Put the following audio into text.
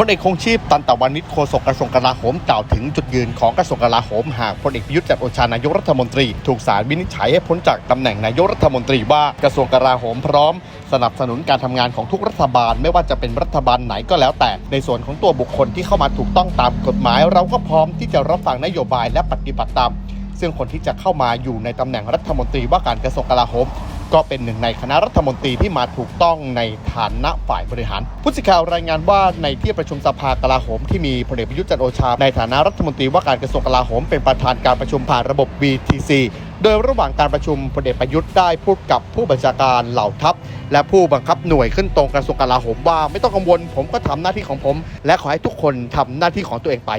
พลเอกคงชีพตันตะวันนิชโฆษกกระทรวงกลาโหมกล่าวถึงจุดยืนของกระทรวงกลาโหมหากพลเอกประยุทธ์จันทร์โอชานายกรัฐมนตรี ถูกศาลวินิจฉัยให้พ้นจากตำแหน่งนายกรัฐมนตรีว่ากระทรวงกลาโหมพร้อม สนับสนุนการทำงานของทุกรัฐบาล ไม่ว่าจะเป็นรัฐบาลไหนก็แล้วแต่ ในส่วนของตัวบุคคลที่เข้ามาถูกต้องตามกฎหมาย เราก็พร้อมที่จะรับฟังนโยบายและปฏิบัติตาม ซึ่งคนที่จะเข้ามาอยู่ในตำแหน่งรัฐมนตรีว่าการกระทรวงกลาโหม ก็เป็นหนึ่งในคณะรัฐมนตรีที่มาถูกต้องในฐานะฝ่ายบริหาร ผู้สื่อข่าวรายงานว่าในที่ประชุมสภากลาโหมที่มีพลเอกประยุทธ์จันโอชา ในฐานะรัฐมนตรีว่าการกระทรวงกลาโหมเป็นประธานการประชุมผ่านระบบ BTC โดยระหว่างการประชุมพลเอกประยุทธ์ได้พูดกับผู้บัญชาการเหล่าทัพ และผู้บังคับหน่วยขึ้นตรงกระทรวงกลาโหมว่าไม่ต้องกังวล ผมก็ทำหน้าที่ของผม และขอให้ทุกคนทำหน้าที่ของตัวเองไป